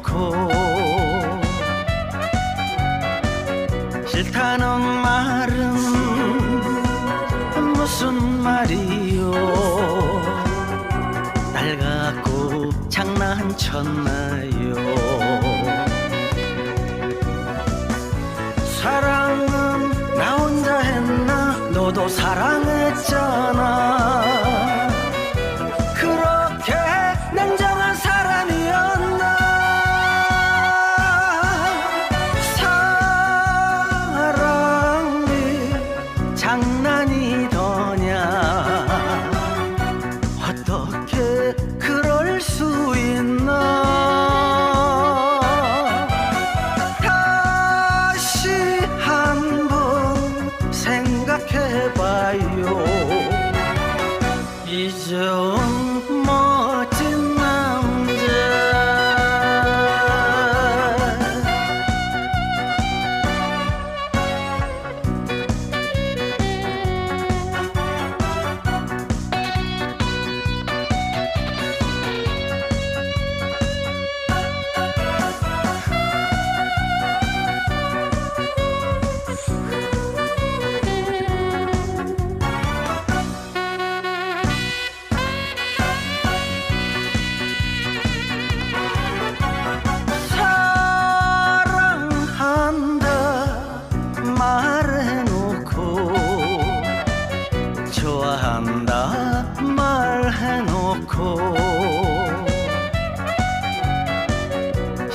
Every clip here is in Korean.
해놓고 싫다는 말은 무슨 말이요? 날 갖고 장난쳤나요? 사랑은 나 혼자 했나? 너도 사랑했잖아 이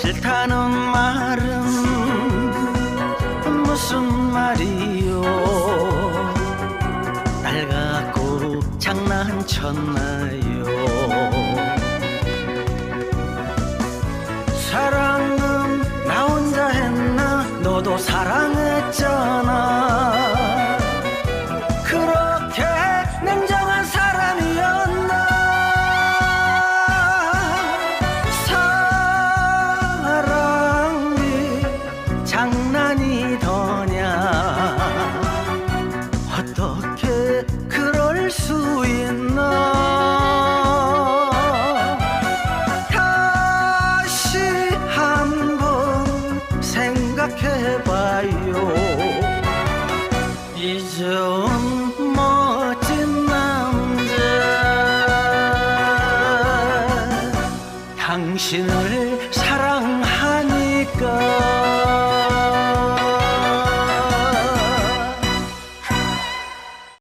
싫다는 말은 무슨 말이요? 날 갖고 장난쳤나요? 사랑은 나 혼자 했나? 너도 사랑했잖아 장난이더냐. 어떻게 그럴 수 있나? 다시 한번 생각해봐요. 이전